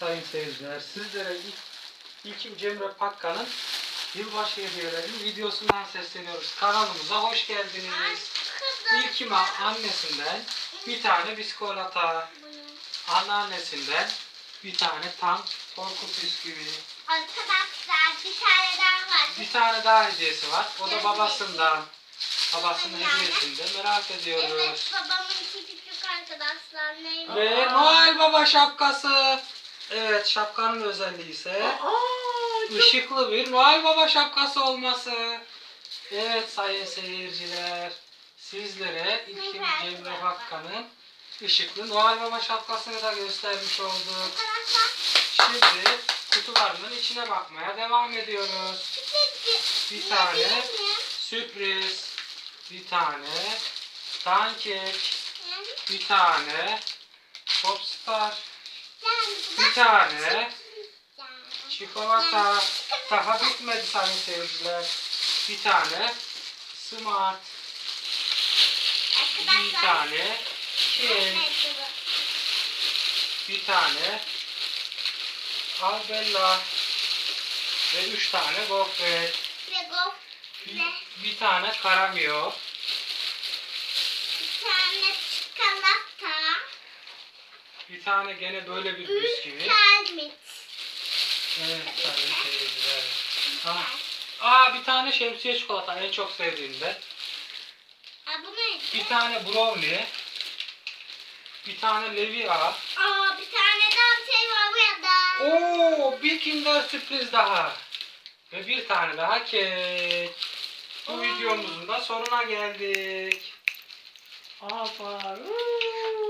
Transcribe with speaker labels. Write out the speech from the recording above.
Speaker 1: Sayın seyirciler, sizlere ilk, İlkim Cemre Pakka'nın yılbaşı hediyelerinin videosundan sesleniyoruz. Kanalımıza hoş geldiniz. İlkim annesinden bir tane biskolata, anneannesinden bir tane tam korku bisküvi.
Speaker 2: Arkadaşlar bir tane daha var.
Speaker 1: Bir tane daha hediyesi var. O da babasından. Babasının hediyesinde merak ediyoruz.
Speaker 2: Evet babamın küçük arkadaşlar neymiş?
Speaker 1: Ve Noel Baba şapkası. Evet şapkanın özelliği ise ışıklı bir Noel Baba şapkası olması. Evet sayın seyirciler. Sizlere İlkim Cemre Hakkı'nın ışıklı Noel Baba şapkasını da göstermiş olduk.
Speaker 2: Arkadaşlar
Speaker 1: Şimdi kutularının içine bakmaya devam ediyoruz. Bir tane sürpriz, bir tane pankek, bir tane popstar, bir tane çikolata. Daha bitmedi sayın seyirciler. Bir tane smart, bir tane kek, bir tane albella ve üç tane
Speaker 2: gofret.
Speaker 1: Bir, bir tane karamio,
Speaker 2: Bir tane çikolata.
Speaker 1: Bir tane gene böyle bir bisküvi.
Speaker 2: Termit.
Speaker 1: Evet sayın seyirciler. Ah. Aa bir tane şemsiye çikolata en çok sevdiğimden.
Speaker 2: Aa bu neydi?
Speaker 1: Bir tane brownie. Bir tane Levia.
Speaker 2: Aa bir tane daha şey var burada.
Speaker 1: Oo bir kinder sürpriz daha. Ve bir tane daha kek. Bu
Speaker 2: Oo.
Speaker 1: videomuzun da sonuna geldik. Aferin.